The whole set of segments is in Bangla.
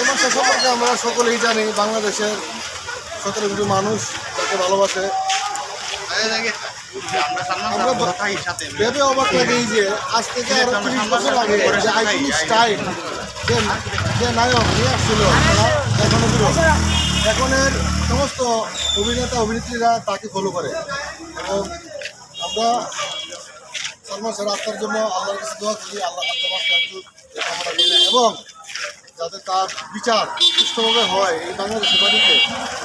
সালমান শাহ সম্পর্কে আমরা সকলেই জানি বাংলাদেশের সতেরো কোটি মানুষ তাকে ভালোবাসে। ভেবে অবাক লাগে এই যে আজ থেকে আরও তিরিশ বছর আগে যে আইকনিক স্টাইল যে নায়ক নিয়ে আসছিল এখনও এখনের সমস্ত অভিনেতা, অভিনেত্রীরা তাকে ফলো করে। এবং আমরা সালমান শাহ আত্মার জন্য আল্লাহর কাছে দোয়া করি, আল্লাহ আত্মা এবং যাতে তার বিচার সুষ্ঠুভাবে হয় এই বাংলাদেশের বাড়িতে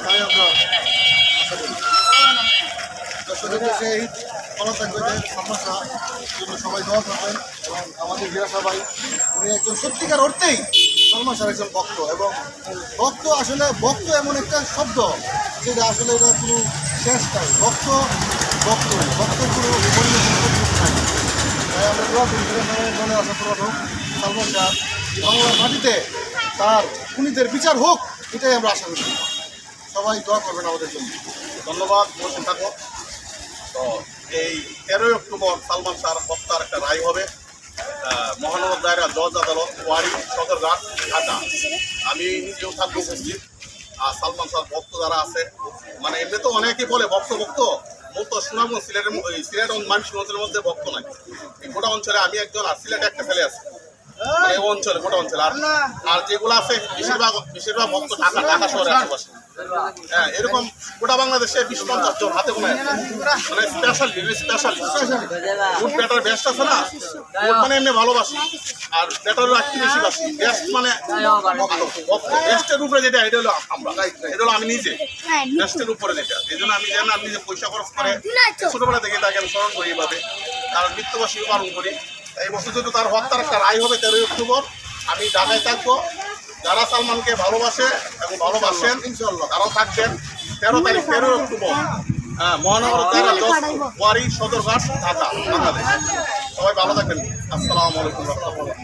তাই আমরা আশা করি। এই ভালো থাকবে যে সালমান সবাই এবং আমাদের সবাই, উনি একজন সত্যিকার অর্থেই একজন এবং আসলে এমন একটা শব্দ আসলে শেষ তাই আমরা মাটিতে তার খুনিদের বিচার হোক, এটাই আমরা আশা করি। সবাই দোয়া করবেন আমাদের জন্য। ধন্যবাদ, বসে থাকো। তো এই তেরোই অক্টোবর সালমান শাহ হত্যার একটা রায় হবে। মহানগর দায়রা জজ আদালত, ওয়ারি সদরঘাট ঢাকা। আমি নিজেও থাকব উপস্থিত। আর সালমান শাহ ভক্ত যারা আছে মানে এমনি তো অনেকেই বলে ভক্ত ভক্ত। মূলত সুনামগঞ্জ সিলেটের সিলেট মানুষ অঞ্চলের মধ্যে ভক্ত নাই। এই গোটা অঞ্চলে আমি একজন আর সিলেটে একটা ছেলে আছে। অঞ্চলে অঞ্চলে। আর আর যেগুলো আছে, বেশিরভাগ বেশিরভাগ ভক্ত ঢাকা ঢাকা শহরের আশেপাশে। হ্যাঁ এরকম গোটা বাংলাদেশে বিশ পঞ্চাশ জন হাতে মানে ফুড আছে না? ফুড মানে এমনি ভালোবাসি। আর বেশি বাসি? বেস্ট মানে বেস্টের উপরে যেটা, এটা হলো আমরা। এটা হলো আমি নিজে। বেস্টের উপরে যেটা। এই জন্য আমি জানি নিজে পয়সা খরচ করে ছোটবেলা থেকে তাকে আমি স্মরণ করি এইভাবে কারণ মৃত্যুবাসী পালন করি। এই বছর যেহেতু তার হত্যার একটা রায় হবে তেরোই অক্টোবর আমি ঢাকায় থাকব যারা সালমানকে ভালোবাসে এবং ভালোবাসেন ইনশাল্লাহ তারাও থাকবেন। তেরো তারিখ তেরোই অক্টোবর। হ্যাঁ মহানগর তেরো দশ ওয়ারি সদরঘাট ঢাকা বাংলাদেশ। সবাই ভালো থাকবেন। আসসালামু আলাইকুম রহমতুল্লাহ।